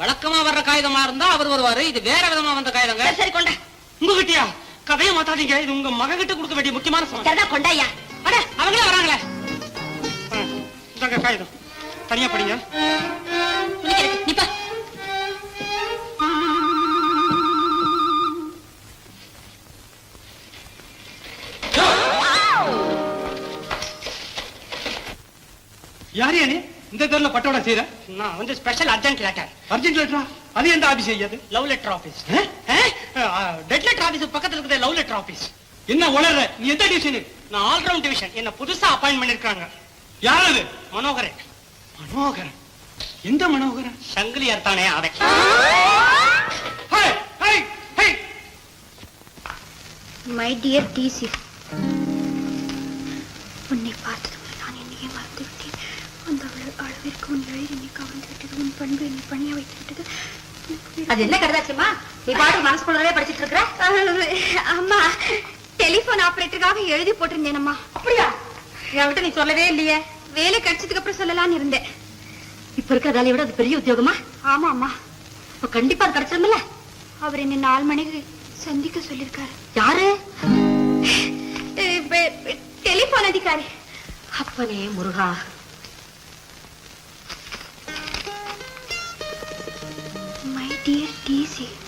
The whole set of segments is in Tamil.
வழக்கமா வர்ற காகிதமா இருந்தா அவர் வருவாரு. இது வேற விதமா வந்த காகிதங்க. சரி கொண்டா. உங்ககிட்டயா? கதையை மாத்தாதீங்க. இது உங்க மக கிட்ட கொடுக்க வேண்டிய முக்கியமான சமயம் சரிதான் கொண்டாயா? அட அவங்களே வராங்களே. இந்தாங்க காகிதம். தனியா படிங்க. நிப்பா. யாரு நீ? இந்த தெருல பட்டோட செய்யற நான் வந்து ஸ்பெஷல் அர்ஜென்ட் லெட்டர் அர்ஜென்ட் லெட்டரா அது எந்த office ஐயாது love letter office dead letter office பக்கத்துல இருக்குது லவ் லெட்டர் ஆபீஸ் என்ன உளற நீ எந்த டிவிஷன் நான் ஆல்ரவுண்ட் டிவிஷன் என்ன புதுசா அப்பாயின்ட் பண்ணிருக்காங்க. யார் அது? மனோகரன். மனோகரன். எந்த மனோகரன்? சங்கிலியார் தானே அவன். Hey hey hey. My dear D C எழில் என்னை கவர்ந்து விட்டது உன் பண்பு என்னை பணிய வைத்து விட்டது அது என்ன கருதாச்சுமா நீ பாட்டு மனசுக்குள்ளவே படிச்சிட்டு இருக்கிற? அம்மா டெலிபோன் ஆபரேட்டருக்காக எழுதி போட்டிருந்தேன் அம்மா அப்படியா? என்கிட்ட நீ சொல்லவே இல்லையே. வேலை கிடைச்சதுக்கு அப்புறம் சொல்லலாம்னு இருந்தேன். இப்ப இருக்கிற வேலையை விட அது பெரிய உத்தியோகமா? ஆமா அம்மா இப்ப கண்டிப்பா அது கிடைச்சிருமில்ல அவர் என்ன நாலு மணிக்கு சந்திக்க சொல்லியிருக்காரு. யாரு? டெலிபோன் அதிகாரி அப்பனே முருகா. My dear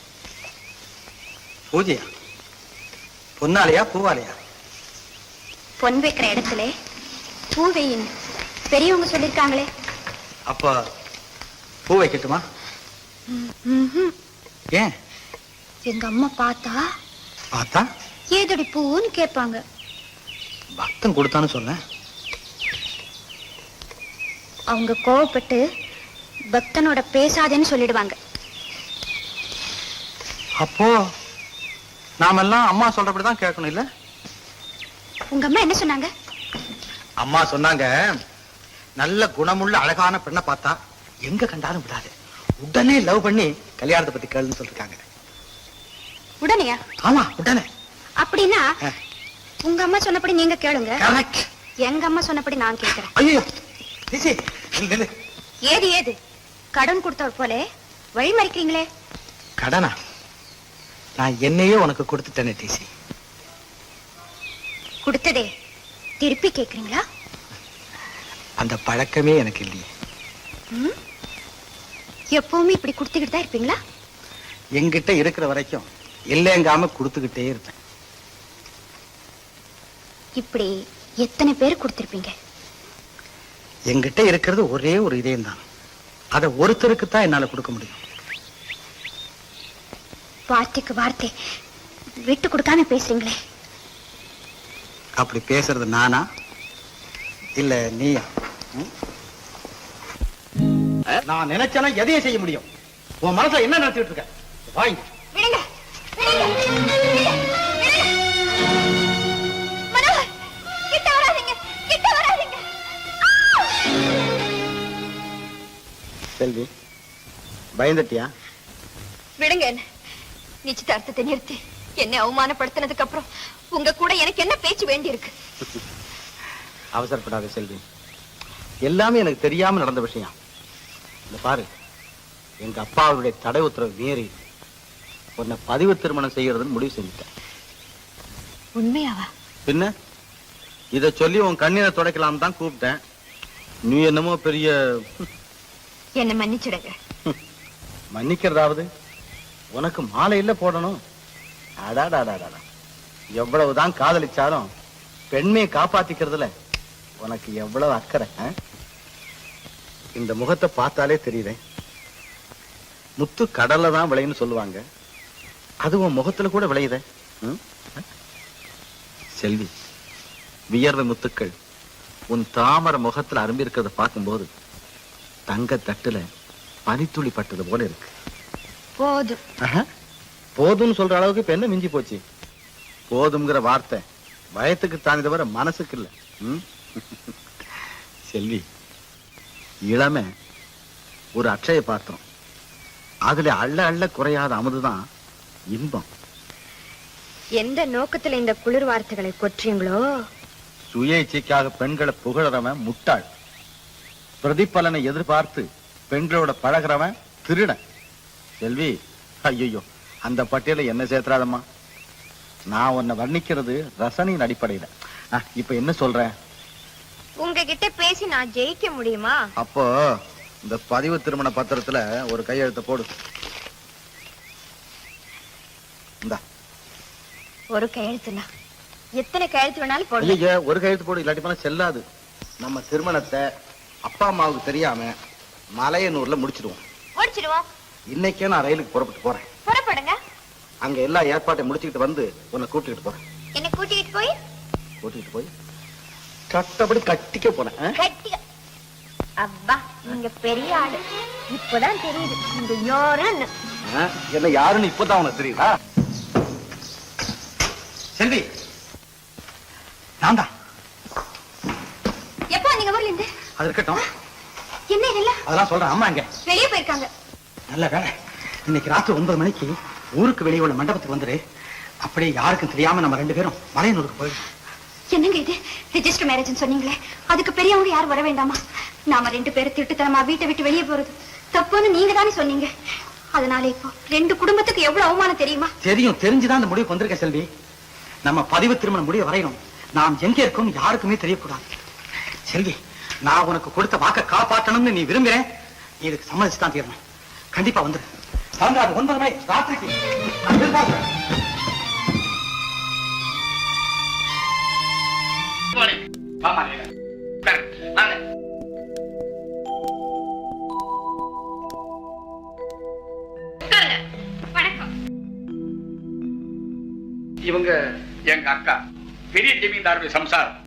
பூஜையா? பொன்னாலையா பூவாலையா? பொன் வைக்கிற இடத்துல பூ வையின்னு பெரியவங்க சொல்லிருக்காங்களே. அப்ப பூ வைக்கட்டுமா. ஏன்? எங்க அம்மா பார்த்தா பார்த்தா? ஏதடி பூன்னு கேட்பாங்க. பக்தன் கொடுத்தான்னு சொன்னேன். அவங்க கோவப்பட்டு பக்தனோட பேசாதேன்னு சொல்லிடுவாங்க. அப்போ நாமெல்லாம் அம்மா சொல்றபடிதான் கேட்கணும் இல்ல? உங்க அம்மா என்ன சொன்னாங்க? அம்மா சொன்னாங்க நல்ல குணமுள்ள அழகான பெண்ணை பார்த்தா எங்க கண்டாலும் விடாது. உடனே லவ் பண்ணி கல்யாணத்தை பத்தி கேளுன்னு சொல்லிருக்காங்க. உடனேயா? ஆமா உடனே. அப்படின்னா. உங்க அம்மா சொன்னபடி நீங்க கேளுங்க. கரெக்ட் எங்க அம்மா சொன்னபடி நான் கேட்கிறேன். ஐயோ. ஏது ஏது? கடன் கொடுத்தவர் போல? வழி மறிக்கிறீங்களே? கடனா? நான் என்னையே உனக்கு கொடுத்துட்டேனே டிசி கொடுத்ததே. திருப்பி கேக்குறீங்களா? அந்த பழக்கமே எனக்கு இல்லையே? எப்பவுமே இப்படி கொடுத்துக்கிட்டு தான் இருப்பீங்களா? என்கிட்ட இருக்கிற வரைக்கும் இல்லைங்காம கொடுத்துக்கிட்டே இருப்பேன். இப்படி எத்தனை பேர் கொடுத்திருப்பீங்க? என்கிட்ட இருக்கிறது ஒரே ஒரு இதயம் தான் அதை ஒருத்தருக்கு தான் என்னால கொடுக்க முடியும். வார்த்தைக்கு வார்த்தை. விட்டு கொடுக்காம பேசுறீங்களே. அப்படி பேசுறது நானா? இல்ல நீயா? நான் நினைச்சேனா எதையும் செய்ய முடியும். உன் மனசுல என்ன நினைச்சிட்டு இருக்க? வாங்க விடுங்க! செல்வி பயந்துட்டியா? விடுங்க என்ன. நிச்சயதார்த்தத்தை நிறுத்தி என்னை அவமானப்படுத்தினதுக்கு அப்புறம் உங்க கூட எனக்கு என்ன பேச்சு வேண்டி இருக்கு அவசரப்படாத செல்வி. எல்லாமே எனக்கு தெரியாம நடந்த விஷயம். இந்த பாரு எங்க அப்பா அவருடைய தடை உத்தரவு மீறி உன்னை பதிவு திருமணம் செய்யறதுன்னு முடிவு செஞ்சுட்டேன். உண்மையாவா? பின்ன? இத சொல்லி உன் கண்ணீரை துடைக்கலாம் தான் கூப்பிட்டேன். நீ என்னமோ பெரிய என்ன மன்னிச்சிடுங்க. மன்னிக்கிறதாவது? உனக்கு மாலையில போடணும். அடாடாடாடா எவ்வளவுதான் காதலிச்சாலும் பெண்மையை காப்பாத்திக்கிறதுல உனக்கு எவ்வளவு அக்கறை இந்த முகத்தை பார்த்தாலே தெரியுதே. முத்து கடல்ல தான் விளையுன்னு சொல்லுவாங்க. அது உன் முகத்துல கூட விளையுதே. செல்வி வியர்வை முத்துக்கள் உன் தாமரை முகத்துல அரும்பி இருக்கிறத பார்க்கும்போது தங்க தட்டுல பனித்துளி பட்டது போல இருக்கு. போதும். போதும்னு சொல்ற அளவுக்கு இப்ப என்ன மிஞ்சி போச்சு? போதும்ங்கிற வார்த்தை வயத்துக்கு தாண்டி தவிர மனசுக்கு இல்ல? செல்வி இளமை ஒரு அட்சய பாத்திரம் அதுல அள்ள அள்ள குறையாத அமுதுதான் இன்பம். எந்த நோக்கத்துல இந்த குளிர் வார்த்தைகளை கொற்றீங்களோ? சுய இச்சைக்காக பெண்களை புகழறவன் முட்டாள். பிரதிபலனை எதிர்பார்த்து பெண்களோட பழகிறவன் திருடன். செல்வி ஐயோ அந்த பட்டியல என்ன சேர்த்துறாதம்மா நான் உன்னை வர்ணிக்கிறது ரசனையின் அடிப்படையில. இப்ப என்ன சொல்றேன் உங்ககிட்ட பேசி நான் ஜெயிக்க முடியுமா? அப்போ இந்த பதிவு திருமண பத்திரத்துல ஒரு கையெழுத்த போடு. இந்தா. ஒரு கையெழுத்துனா எத்தனை கையெழுத்து வேணாலும் ஐயா ஒரு கையெழுத்து போடு இல்லாட்டி செல்லாது. நம்ம திருமணத்தை அப்பா அம்மாவுக்கு தெரியாம மலையனூர்ல முடிச்சிடுவோம். முடிச்சிடுவோம். இன்னைக்கே நான் ரயிலுக்கு புறப்பட்டு போறேன். புறப்படுங்க. அங்க எல்லா ஏற்பாட்டையும் முடிச்சுக்கிட்டு வந்து உன்னை கூட்டிட்டு போறேன். என்ன கூட்டிட்டு போய்? கூட்டிட்டு போய் கட்டப்படி கட்டிக்க போறேன் அப்பா நீங்க பெரிய ஆளு. இப்பதான் தெரியுது நீங்க யாருன்னு? என்ன? யாருன்னு இப்பதான் உனக்கு தெரியுதா? செல்வி நான் தான் எப்போ நீங்க ஊர்ல இருந்து? அது இருக்கட்டும். என்ன இல்ல அதெல்லாம் சொல்றேன் அம்மா இங்க வெளியே போயிருக்காங்க. நல்ல வேலை இன்னைக்கு ராத்திரி ஒன்பது மணிக்கு ஊருக்கு வெளியே உள்ள மண்டபத்துக்கு வந்துரு. அப்படியே யாருக்கும் தெரியாம நம்ம ரெண்டு பேரும் மலையனூருக்கு போயிடும் என்னங்க இது? ரிஜிஸ்டர் மேரேஜ் சொன்னீங்களே. அதுக்கு பெரியவங்க யாரும் வர வேண்டாமா? நாம ரெண்டு பேரும் திட்டுத்தனமா வீட்டை விட்டு வெளியே போறது தப்புன்னு நீங்க தானே சொன்னீங்க. அதனால இப்போ ரெண்டு குடும்பத்துக்கு எவ்வளவு அவமானம் தெரியுமா? தெரியும் தெரிஞ்சுதான் அந்த முடிவுக்கு வந்திருக்கேன் செல்வி. நம்ம பதிவு திருமணம் முடிய வரையணும் நாம் எங்க இருக்கோம் யாருக்குமே தெரியக்கூடாது. செல்வி நான் உனக்கு கொடுத்த வாக்க காப்பாற்றணும்னு நீ விரும்புறேன் நீ இதுக்கு சம்மதிச்சு தான் தீரணும். கண்டிப்பா வந்துரு. சாயந்தரம் ஒன்பது மணி ராத்திரிக்கு. நான் எதிர்பார்க்கிறேன். வாமா. வாங்க. இவங்க எங்க அக்கா. பெரிய ஜமீன்தாருடைய சம்சாரம்.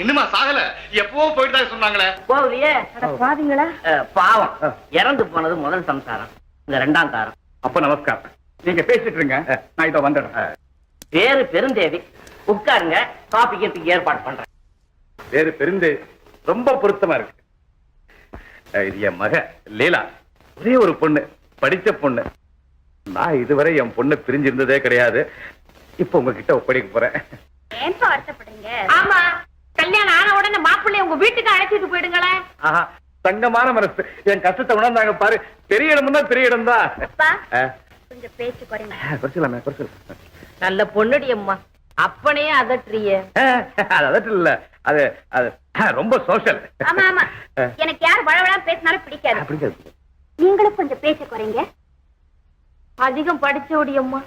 இன்னுமா சாகல? எப்பவோ போயிட்டு சொன்னாங்களே. போகலையே அஹ், பாவம். இறந்து போனது முதல் சம்சாரம். இந்த ரெண்டாம் தாரம். அப்ப நமஸ்காரம். நீங்க பேசிட்டு இருங்க. நான் இதோ வந்துடுறேன். பேரு பெருந்தேவி. உட்காருங்க. காபி கீர்த்திக்கு ஏற்பாடு பண்றேன். பேரு பெருந்து ரொம்ப பொருத்தமா இருக்கு. இது என் மக லீலா. ஒரே ஒரு பொண்ணு படிச்ச பொண்ணு. நான் இதுவரை என் பொண்ணு பிரிஞ்சிருந்ததே கிடையாது. இப்ப உங்ககிட்ட ஒப்படைக்க போறேன். வருத்தப்படுறீங்க? ஆமா. கல்யாணம் ஆன உடனே மாப்பிள்ளை உங்க வீட்டுக்கு அழைச்சிட்டு போயிடுங்களேன். ஆஹா தங்கமான மனசு. என் கஷ்டத்தை உணர்ந்தாங்க பாரு. பெரிய இடம் தான் பெரிய இடம் தான் அப்பா கொஞ்சம் பேச்சு குறைங்க. குறைச்சலாமே குறைச்சலாம் நல்ல பொண்ணுடி அம்மா. அப்பனையே அதட்டுறிய. அது அதட்டு இல்ல. அது அது ரொம்ப சோஷியல் ஆமா ஆமா. எனக்கு யார் வளவளா பேசினாலும் பிடிக்காது. அப்படிங்கிறது நீங்களும் கொஞ்சம் பேச்சு குறைங்க. அதிகம் படிச்சோடி அம்மா.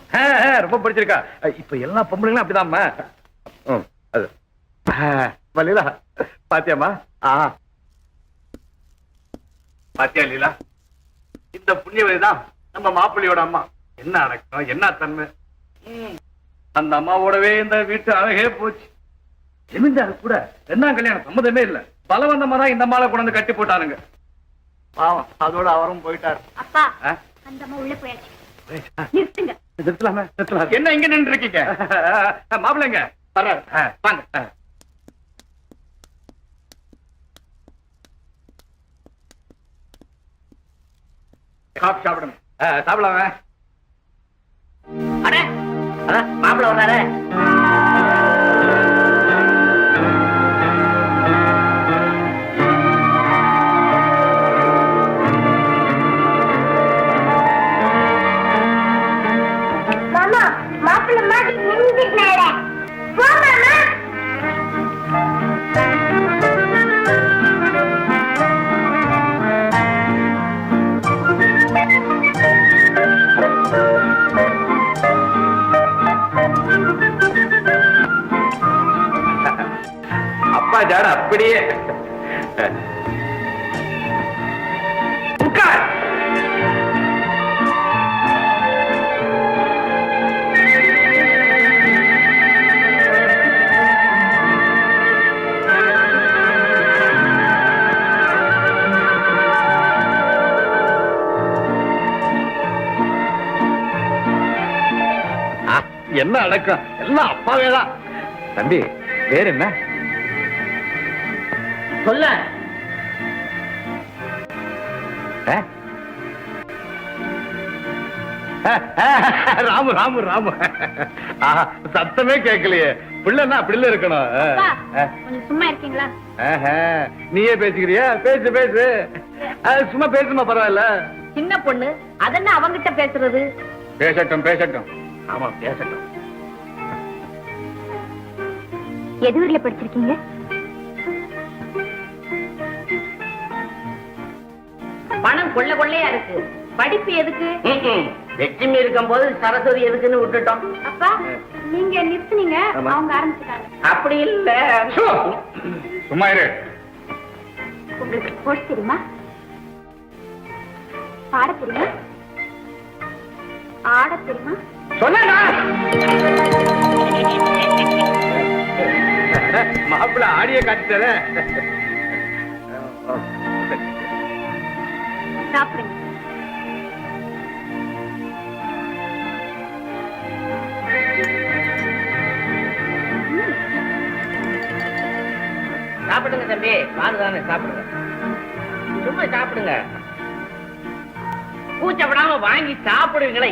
ரொம்ப பிடிச்சிருக்கா. இப்ப எல்லா பொம்பளைங்களும் அப்படிதாம்மா ம், அது. லீலா பாத்தியாமா ஆ. பாத்தியா லீலா? இந்த புண்ணியவதி தான் நம்ம மாப்பிள்ளையோட அம்மா. என்ன அடக்கம் என்ன தன்மை? அந்த அம்மாவோடவே இந்த வீட்டு அழகே போச்சு. ஜமீன்தாரு கூட ரெண்டாம் கல்யாணம் சம்மதமே இல்ல. பலவந்தமா தான் இந்த அம்மாவை கொண்டு வந்து கட்டி போட்டானுங்க பாவம் அதோட அவரும் போயிட்டாரு. அப்பா? அந்த அம்மா உள்ள போயாச்சு. நிறுத்துங்க. நிறுத்தலாமே நிறுத்தலாம். என்ன இங்க நின்று இருக்கீங்க? மாப்பிள்ளைங்க வர்றாரு. வாங்க. ஆ. காஃபி சாப்பிடணும் ஆ, அட அதான் மாப்பிள்ள வர்றாரு ஜாட அப்படியே. உட்கார். என்ன அடக்கம்? எல்லாம் அப்பாவே தான் தம்பி வேற என்ன? சொல்ல? ராமு ராமு ராமு. சத்தமே கேட்கலையே. பிள்ளைன்னா அப்படில இருக்கணும். சும்மா இருக்கீங்களா? நீயே பேசிக்கிறியா? பேசு பேசு. சும்மா பேசுமா பரவாயில்ல. சின்ன பொண்ணு அதென்ன அவங்கிட்ட பேசுறது? பேசட்டும் பேசட்டும். ஆமா பேசட்டும். எது ஊர்ல படிச்சிருக்கீங்க? பணம் கொள்ள கொள்ளையா இருக்கு. படிப்பு எதுக்கு? ம்ம். லட்சுமி இருக்கும் போது சரஸ்வதி எதுக்குன்னு விட்டுட்டோம். அப்பா நீங்க நிறுத்துனீங்க. அவங்க ஆரம்பிச்சுட்டாங்க. அப்படி இல்ல. சும்மா இரு. உங்களுக்கு ஸ்போர்ட்ஸ் தெரியுமா? பாட தெரியுமா? ஆட தெரியுமா? சொன்னா மாப்பிள்ள ஆடிய காட்டுற சாப்பிடுங்க. சாப்பிடுங்க தம்பி பால் தானே சாப்பிடுங்க. சும்மா சாப்பிடுங்க. கூச்சப்படாம வாங்கி சாப்பிடுவீங்களா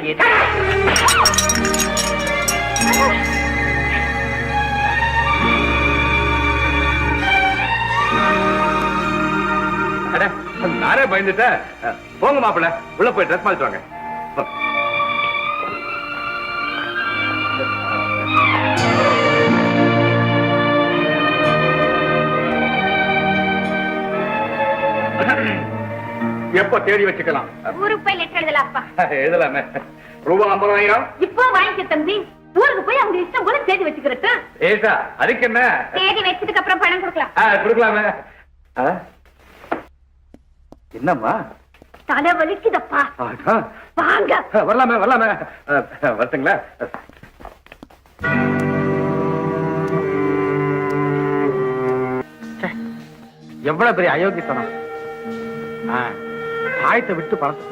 அட, நானே பயந்துட்டேன். போங்க மாப்பிள்ள உள்ள போய் ட்ரெஸ் மாத்திட்டு வாங்க. எப்போ தேடி வச்சுக்கலாம்? ஊருக்கு போய் லெட்டர் எழுதல அப்பா எழுதலாமே. ரூபா ஐம்பதாயிரம். இப்போ வாங்கிக்க தம்பி. ஊருக்கு போய் அவங்க இஷ்டம் போல தேதி வச்சுக்கிறட்டு ஏசா அதுக்கு என்ன? தேதி வச்சதுக்கு அப்புறம் பணம் கொடுக்கலாம். கொடுக்கலாமே? என்னம்மா? தலை வலிக்குதப்பா. வாங்க. வரலாமே வரலாமே. வரட்டுங்களா? எவ்வளவு பெரிய அயோக்கியத்தனம். ஆயத்தை விட்டு பணத்தை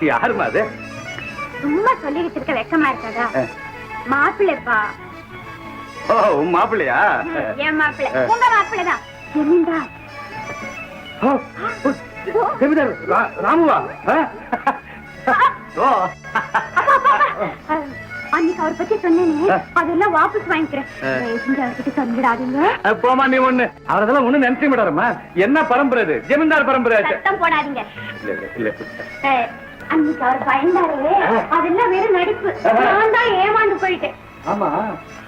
யாருமா அது. சும்மா சொல்லிக்கிட்டு இருக்க வெக்கமா இருக்காதா? மாப்பிள்ளைப்பா. ஓ உன் மாப்பிள்ளையா? என் மாப்பிள்ளை. உங்க மாப்பிள்ளை தான் ஜமீன்தார் ஓ, ஓ, ஜமீன்தார் ரா- ராமுவா? அன்னைக்கு அவர் பத்தி சொன்னேனே. அதெல்லாம் வாபஸ் வாங்கிக்கிறேன். போமா நீ ஒண்ணு. அவரெல்லாம் ஒண்ணு நினைச்சு விடாரம்மா என்ன பரம்பரை இது ஜமீன்தார் பரம்பரை போடாதீங்க. அன்னைக்கு அவர் பயந்தாரு. அதெல்லாம் வெறும் நடிப்பு. நான் தான் ஏமாந்து போயிட்டேன். ஆமா.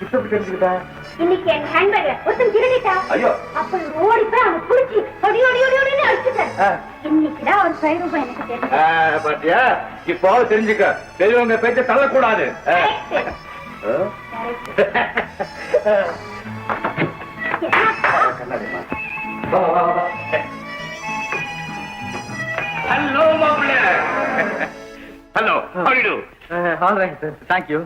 இப்ப எப்படி தெரிஞ்சுக்கிட்டா இன்னைக்கு என் ஹேண்ட்பேக்ல ஒருத்தன் திருடிட்டா? ஐயோ. அப்ப ஓடி போய் அவனை புடிச்சு ஒடி ஒடி ஒடி. இன்னைக்குதான் அவர் எனக்கு தெரியும். ஆ, பாத்தியா? இப்போ தெரிஞ்சுக்க. பெரியவங்க பேச்ச தள்ளக்கூடாது. ஹலோ மாப்பிள்ள. Hello? All right thank you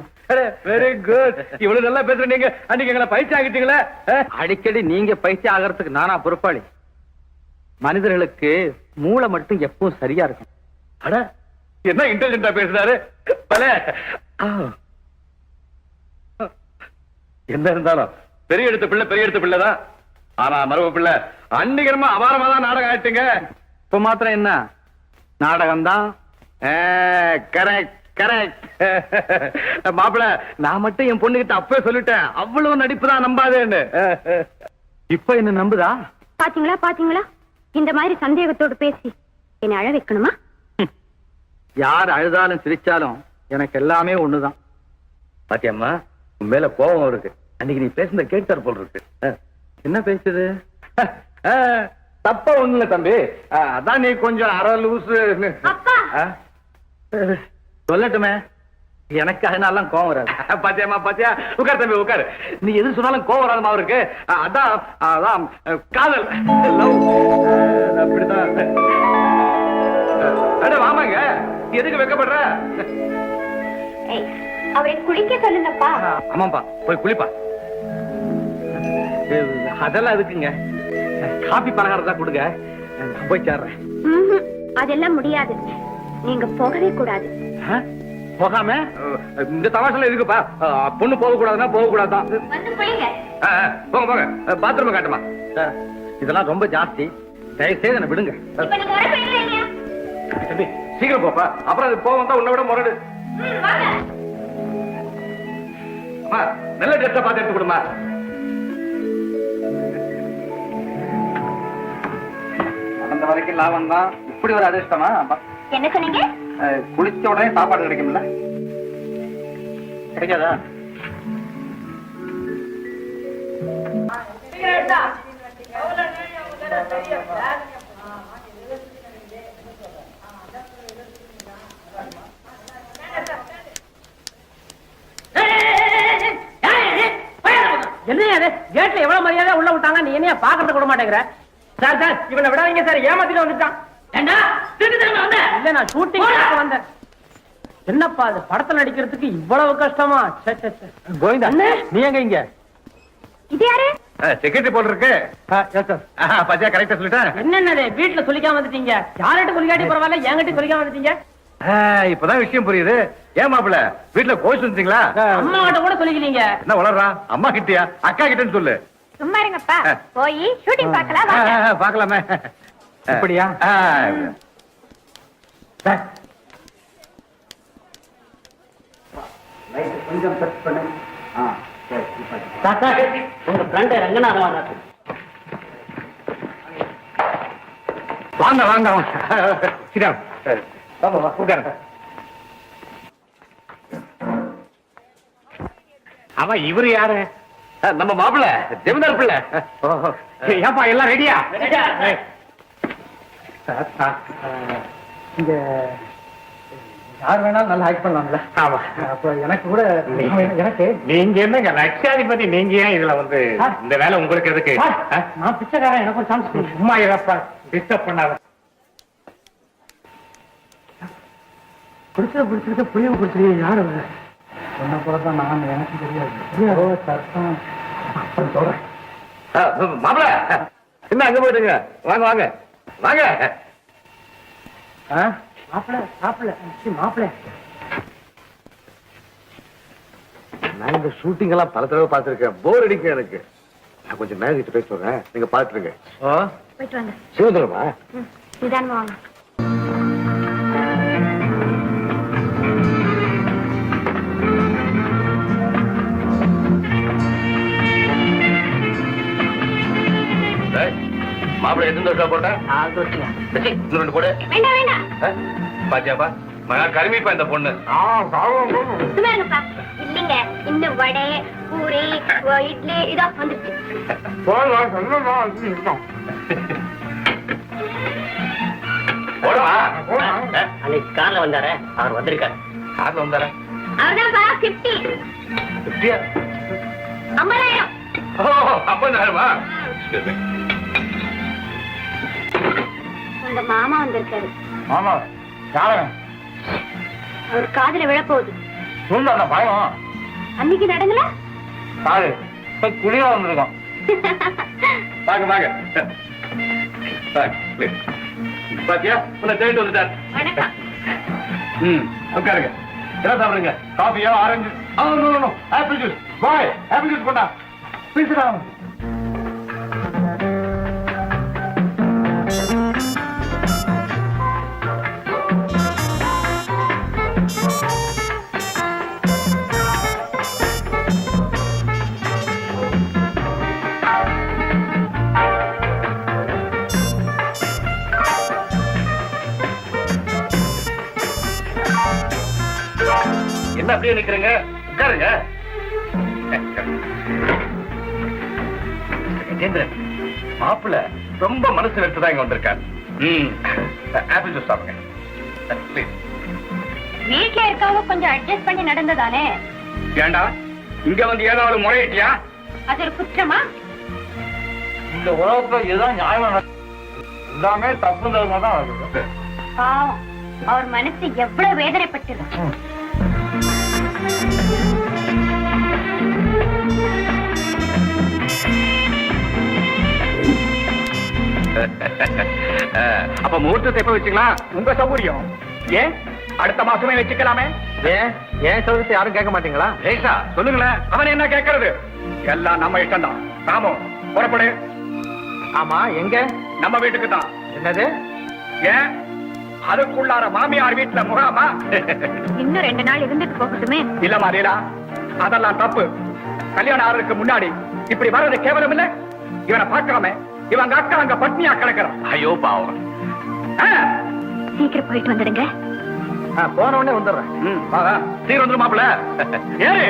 very good இவ்வளவு நல்லா பேசுற நீங்க அன்னைக்கு எங்களை பயிற்சி ஆகிட்டீங்களே? அடிக்கடி நீங்க பயிற்சி ஆகிறதுக்கு நானா பொறுப்பாளி. மனிதர்களுக்கு மூளை மட்டும் எப்பவும் சரியா இருக்கும். அட என்ன இன்டெலிஜென்டா பேசுறாரு? பல. என்ன இருந்தாலும் பெரிய எடுத்த பிள்ளை பெரிய எடுத்த பிள்ளை தான். ஆனா மரபு பிள்ளை அன்னிகரமா அபாரமா தான் நாடகம் ஆயிட்டுங்க இப்ப மாத்திரம் என்ன? நாடகம் தான் கரெக்ட் கரெக்ட் மாப்பிள நான் மட்டும் என் பொண்ணுகிட்ட அப்பவே சொல்லிட்டேன். அவ்வளவு நடிப்பு தான் நம்பாதேன்னு. இப்ப என்ன நம்புதா? பாத்தீங்களா பாத்தீங்களா? இந்த மாதிரி சந்தேகத்தோடு பேசி என்னை அழ வைக்கணுமா? யார் அழுதாலும் சிரிச்சாலும் எனக்கு எல்லாமே ஒண்ணுதான். பாத்தியம்மா உன் மேல கோபம் இருக்கு அன்னைக்கு நீ பேசுனத கேட்டார் போல் இருக்கு. என்ன பேசுது? தப்பா ஒண்ணு இல்ல தம்பி அதான் நீ கொஞ்சம் அரை லூசு. சொல்லட்டுமே. எனக்கு அதனால கோவம் வராது. பாத்தியாமா பாத்தியா? உட்கார் தம்பி உட்கார். நீ எது சொன்னாலும் கோவம் வராதமா அவருக்கு அதான் அதான் காதல். அப்படிதான் அட வாமாங்க. எதுக்கு வெக்கப்படுற? அவரை குளிக்க சொல்லுங்கப்பா. ஆமாப்பா போய் குளிப்பா. அதெல்லாம் இருக்குங்க காபி பலகாரம் தான் கொடுங்க போய் சேர்றேன். அதெல்லாம் முடியாது. நீங்க போகவே கூடாது? போகாம? இந்த தமாஷெல்லாம் எதுக்குப்பா? அஹ், பொண்ணு போக கூடாதுன்னா போக கூடாதான் போங்க போங்க. பாத்ரூம் காட்டுமா. இதெல்லாம் ரொம்ப ஜாஸ்தி. தயவு செய்து என்ன விடுங்க. சீக்கிரம் போப்பா. அப்புறம் அது போக வந்தா உன்னை விட முரடு. நல்ல ட்ரெஸ்ஸா பார்த்து எடுத்து கொடுமா அந்த வரைக்கும் லாபம் தான். இப்படி ஒரு அதிர்ஷ்டமா? என்ன சொன்னீங்க? குளிச்ச உடனே சாப்பாடு கிடைக்கும்ல? கிடைக்காதா? என்ன அது கேட்ல எவ்வளவு மரியாதை உள்ள விட்டாங்க? நீ என்னைய பாக்குறது கூட மாட்டேங்கிற? சார் சார் இவனை விடாதீங்க சார். ஏமாத்திட்டு வந்துட்டான். ஏண்டா? திருட்டு வந்த? இல்ல நான் ஷூட்டிங் வந்தேன். என்னப்பா அது படத்துல நடிக்கிறதுக்கு இவ்வளவு கஷ்டமா. கோவிந்தா அண்ணே. நீ எங்க இங்க? இது யாரு? செக்ரட்டரி போல் இருக்கு எஸ் சார் ஆஹா, பாத்தியா கரெக்டா சொல்லிட்டேன். என்னென்ன வீட்டுல சொல்லிக்காம வந்துட்டீங்க. யார்கிட்ட சொல்லிக்காட்டி பரவாயில்ல என்கிட்ட சொல்லிக்காம வந்துட்டீங்க? இப்பதான் விஷயம் புரியுது. ஏன் மாப்பிள வீட்டுல கோச்சு வந்தீங்களா அம்மா கிட்ட கூட சொல்லிக்கிறீங்க. என்ன வளர்றா? அம்மா கிட்டயா? அக்கா கிட்டன்னு சொல்லு. சும்மா இருங்கப்பா. போய் ஷூட்டிங் பார்க்கலாம் பார்க்கலாமே. இப்படியா? ஆ. கொஞ்சம் டச் பண்ணு. ஆ சரி இப்ப தாத்தா உங்க ஃப்ரெண்ட் ரங்கநாதன் வந்தாச்சு வாங்க வாங்க வாங்க. உட்காருங்க. ஆமா இவரு யாரு? நம்ம மாப்பிள்ள ஜெமினார் பிள்ளை. ஏப்பா எல்லாம் ரெடியா? இங்க யார் வேணாலும் நல்லா ஆக்ட் பண்ணலாம்ல. ஆமா. அப்ப எனக்கு கூட எனக்கு நீங்க என்னங்க லட்சாதிபதி நீங்க ஏன் இதுல வந்து சார். இந்த வேலை உங்களுக்கு எதுக்கு? சார்? நான் பிச்சைக்காரன் எனக்கு ஒரு சான்ஸ் சும்மா இறப்பா டிஸ்டர்ப் பண்ணாத. பிடிச்சது பிடிச்சிருக்க புளிய பிடிச்சிருக்க யாரு? சொன்ன போல தான் நான் எனக்கு தெரியாது. சத்தம். சொல்றேன். மாப்பிள என்ன அங்க போயிட்டுங்க. வாங்க வாங்க. வாங்க. நான் இந்த ஷூட்டிங் எல்லாம் பல தடவை பார்த்திருக்கேன். போர் அடிக்கும் எனக்கு. நான் கொஞ்சம் மேல கிட்ட பேச சொல்றேன். நீங்க பாத்துருங்க போயிட்டு வாங்க. சிவந்துருமா ம், நிதானமா வாங்க. மாப்பிள எத்தனை தோசை தோசையா இன்னும் ரெண்டு போடு. வேண்டாம் வேண்டாம் பாத்தியாப்பா? மகா கருமிப்பா இந்த பொண்ணு. இல்லைங்க இன்னும் வடை பூரி இட்லி இதோ வந்துருச்சு. போடுமா? அன்னைக்கு கார்ல வந்தாரே அவர் வந்திருக்காரு. கார்ல வந்தாரா? அவர்தான்ப்பா பிப்டி எப்படியா ஐம்பதாயிரம் ஓ உங்க மாமா வந்திருக்காரு. ஆமா யாரு அவர் காதுல விழப்போகுது. சொல்ல பயம். அன்னைக்கு நடங்கல பாரு குளிரா வந்திருக்கோம். வாங்க வாங்க. பாத்தியா? உன்னை தேடிட்டு வந்துட்டார். ம் உட்காருங்க. என்ன சாப்பிடுங்க காஃபியா orange? Apple juice boy apple juice கொண்டா. பேசுடா என்ன அப்படியே நிக்கிறீங்க. உட்காருங்க. கஜேந்திரன் மாப்பிள்ள ரொம்ப மனசு வெறுத்து தான் இங்க வந்திருக்காரு. ஆப்பிள் ஜூஸ் சாப்பிடுங்க. வீட்ல இருக்கவங்க கொஞ்சம் அட்ஜஸ்ட் பண்ணி நடந்ததானே? ஏண்டா இங்க வந்து ஏதாவது முறையிட்டியா? அது ஒரு குற்றமா? இந்த உலகத்துல இதுதான் நியாயம் எல்லாமே தப்பு தான் அவர் மனசு எவ்வளவு வேதனைப்பட்டிருக்கு அப்ப முகூர்த்தத்தை எப்ப வச்சுக்கலாம் உங்க சௌகரியம். ஏன்? அடுத்த மாசமே வச்சுக்கலாமே. ஏன்? ஏன் சௌகரியத்தை யாரும் கேட்க மாட்டீங்களா? லேசா சொல்லுங்களேன். அவன் என்ன கேட்கறது? எல்லாம் நம்ம இஷ்டம் தான் ராமோ புறப்படு. ஆமா எங்க? நம்ம வீட்டுக்கு தான் என்னது? ஏன்? அதுக்குள்ளார மாமியார் வீட்டுல முகாமா? இன்னும் ரெண்டு நாள் இருந்துட்டு போகட்டுமே. இல்ல மாரியலா அதெல்லாம் தப்பு. கல்யாணம் ஆறதுக்கு முன்னாடி இப்படி வர்றது கேவலம் இல்ல இவனை பார்க்காம இவங்க அக்கா அங்க பட்னியா கிடக்கிறான். ஐயோ பாவம். சீக்கிரம் போயிட்டு வந்துடுங்க. போன உடனே வந்துடுறேன். சீர் வந்துரு மாப்பிள ஏறு.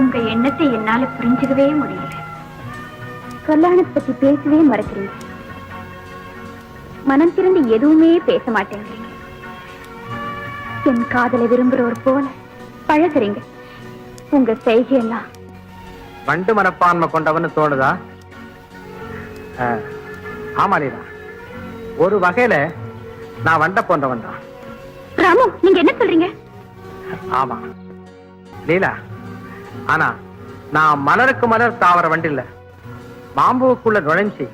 உங்க எண்ணத்தை என்னால புரிஞ்சுக்கவே முடியல. கல்யாணத்தை பத்தி பேசவே மறக்கிறீங்க. மனம் திறந்து எதுவுமே பேச மாட்டேங்கிறீங்க என் காதலை விரும்புறவர் போல பழகுறீங்க. உங்க செய்கையெல்லாம். வண்டு மனப்பான்மை கொண்டவன்னு தோணுதா? ஆமா லீலா ஒரு வகையில நான் வண்ட போன்றவன் தான். ராமு நீங்க என்ன சொல்றீங்க? ஆமா. லீலா ஆனா நான் மலருக்கு மலர் தாவர வண்டில்ல. மாம்புவுக்குள்ள நுழைஞ்சி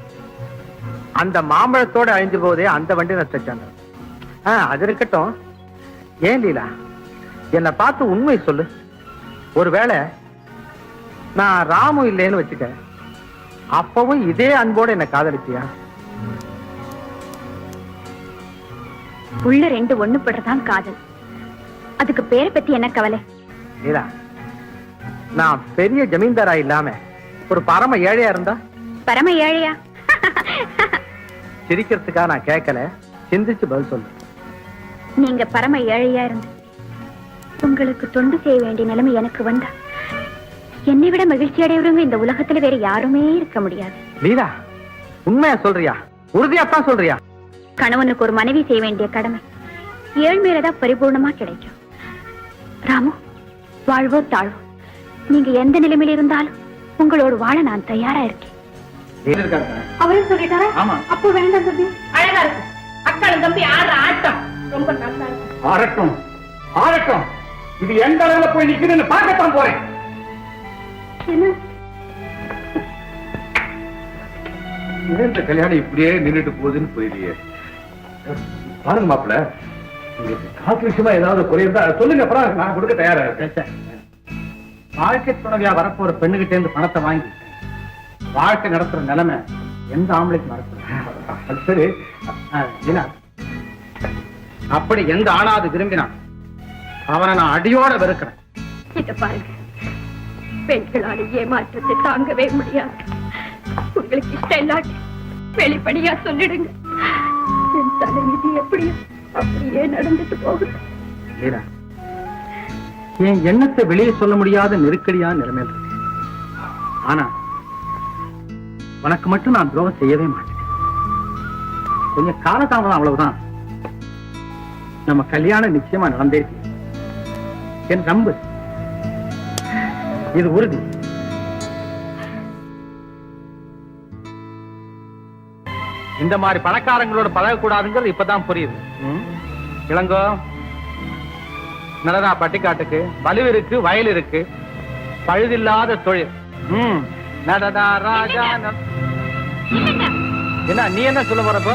அந்த மாம்பழத்தோட அழிஞ்சு போதே அந்த வண்டி நான் தச்சாங்க ஆ அது இருக்கட்டும். ஏன் லீலா? என்னை பார்த்து உண்மை சொல்லு. ஒருவேளை நான் ராமு இல்லைன்னு வச்சுக்க அப்பவும் இதே அன்போட என்ன காதலிச்சியா? உள்ள ரெண்டு ஒண்ணு படுறதான் காதல். அதுக்கு பேரை பத்தி என்ன கவலை? லீலா நான் பெரிய ஜமீன்தாரா இல்லாம ஒரு பரம ஏழையா இருந்தா? பரம ஏழையா? சிரிக்கிறதுக்காக நான் கேட்கல சிந்திச்சு பதில் சொல்லு. நீங்க பரம ஏழையா இருந்து உங்களுக்கு தொண்டு செய்ய வேண்டிய நிலைமை எனக்கு வந்தா என்னை விட மகிழ்ச்சி அடையவங்க இந்த உலகத்துல வேற யாருமே இருக்க முடியாது. லீலா உண்மையா சொல்றியா? உறுதியாத்தான் சொல்றியா? கணவனுக்கு ஒரு மனைவி செய்ய வேண்டிய கடமை ஏழ்மையிலதான் பரிபூர்ணமா கிடைக்கும். ராமு வாழ்வோ தாழ்வோ நீங்க எந்த நிலைமையில இருந்தாலும் உங்களோட வாழ நான் தயாரா இருக்கேன். அவரும் சொல்லிட்டாரா? ஆமா. அப்போ வேண்டாம் தம்பி. அழகா இருக்கு. அக்காளும் தம்பி ஆடுற ஆட்டம். ரொம்ப நல்லா ஆரட்டும் ஆரட்டும். இது எந்த அளவுல போய் நிக்குதுன்னு பார்க்கத்தான் போறேன். இந்த கல்யாணம் இப்படியே நின்றுட்டு போகுதுன்னு புரியலையே? பாருங்க மாப்பிள்ள உங்களுக்கு காசு விஷயமா ஏதாவது குறையிருந்தா சொல்லுங்க அப்புறம் நான் கொடுக்க தயாரா இருக்கேன். வாழ்க்கை துணைவியா வரப்போற பெண்ணுகிட்ட இருந்து பணத்தை வாங்கி வாழ்க்கை நடத்துற நிலைமை எந்த ஆம்பளைக்கு நடத்துற அது சரி. லீலா அப்படி எந்த ஆளாது விரும்பினான் அவனை நான் அடியோட வெறுக்கிறேன். இத பாருங்க. பெண்களால ஏமாற்றத்தை தாங்கவே முடியாது. உங்களுக்கு இஷ்டம் இல்லாட்டி வெளிப்படையா சொல்லிடுங்க. என் தலைவிதி எப்படியோ அப்படியே நடந்துட்டு போகுது. என் எண்ணத்தை வெளியே சொல்ல முடியாத நெருக்கடியான நிலைமையில் ஆனா உனக்கு மட்டும் நான் துரோகம் செய்யவே மாட்டேன். கொஞ்சம் காலதாமதம் அவ்வளவுதான். நம்ம கல்யாணம் நிச்சயமா நடந்தே. என் நம்பு. இது உறுதி. இந்த மாதிரி பணக்காரங்களோட பழகக்கூடாதுங்கிறது இப்பதான் புரியுது. ம்? இளங்கோ நடனா பட்டிக்காட்டுக்கு. வலு இருக்கு வயல் இருக்கு. பழுதில்லாத தொழில். ம். நடனா ராஜா ந- என்ன நீ என்ன சொல்ல போறப்போ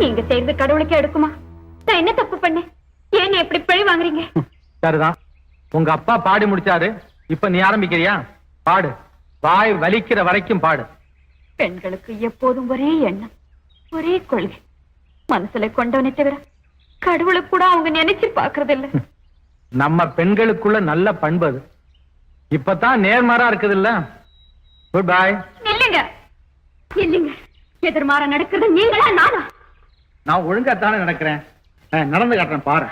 நீங்க செய்யறது கடவுளுக்கே எடுக்குமா நான் என்ன தப்பு பண்ணேன்? ஏன் எப்படி பழி வாங்குறீங்க? சரிதான் உங்க அப்பா பாடி முடிச்சாரு. இப்ப நீ ஆரம்பிக்கிறியா? பாடு. வாய் வலிக்கிற வரைக்கும் பாடு. பெண்களுக்கு எப்போதும் ஒரே எண்ணம் ஒரே கொள்கை. மனசுல கொண்டவனை தவிர கடவுளை கூட அவங்க நினைச்சு பாக்குறது இல்ல நம்ம பெண்களுக்குள்ள நல்ல பண்பு அது. இப்பதான் நேர்மாறா இருக்குது இல்ல குட் பை இல்லைங்க. இல்லைங்க. எதிர்மாற நடக்கிறது நீங்களா நானா? நான் ஒழுங்கா தானே நடக்கிறேன் நடந்து காட்டுறேன் பாரு.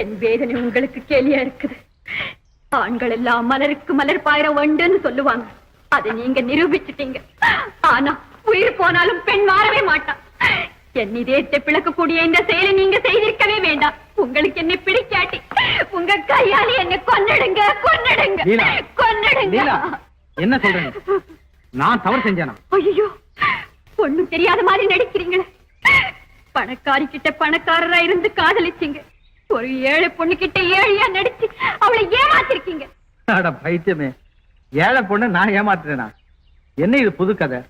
என் வேதனை உங்களுக்கு கேலியா இருக்குது. ஆண்கள் எல்லாம் மலருக்கு மலர் பாயிர வண்டுன்னு சொல்லுவாங்க. அதை நீங்க நிரூபிச்சிட்டீங்க. ஆனா உயிர் போனாலும் பெண் மாறவே மாட்டான் என் இதயத்தை பிளக்கக்கூடிய இந்த செயலை நீங்க செய்திருக்கவே வேண்டாம். உங்களுக்கு என்னை பிடிக்காட்டி உங்க கையால என்னை கொன்னிடுங்க கொன்னிடுங்க. கொன்னிடுங்க. என்ன சொல்றேன் நான் தவறு செஞ்சேனா? ஐயோ ஒண்ணும் தெரியாத மாதிரி நடிக்கிறீங்களே. பணக்காரி கிட்ட பணக்காரரா இருந்து காதலிச்சீங்க. ஒரு ஏழை பொண்ணு கிட்ட ஏழையா நடிச்சு அவளை ஏமாத்திருக்கீங்க. அட பைத்தியமே ஏழை பொண்ணு நான் ஏமாத்துறேனா? என்ன இது புது கதை?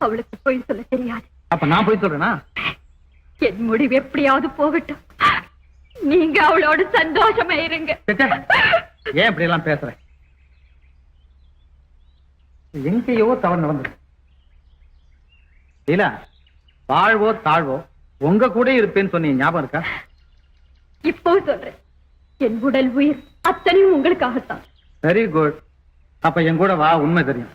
அவளுக்கு போய் சொல்ல தெரியாது. அப்ப நான் போய் சொல்றேனா? என் முடிவு எப்படியாவது போகட்டும். நீங்க அவளோட சந்தோஷமா இருங்க. ஏன் இப்படி எல்லாம் பேசுற? எங்கேயோ தவறு நடந்தது. இல்ல வாழ்வோ தாழ்வோ உங்க கூட இருப்பேன்னு சொன்னீங்க ஞாபகம் இருக்கா? இப்போ சொல்றேன். என் உடல் உயிர் அத்தனையும் உங்களுக்காகத்தான். வெரி குட் அப்ப என் கூட வா உண்மை தெரியும்.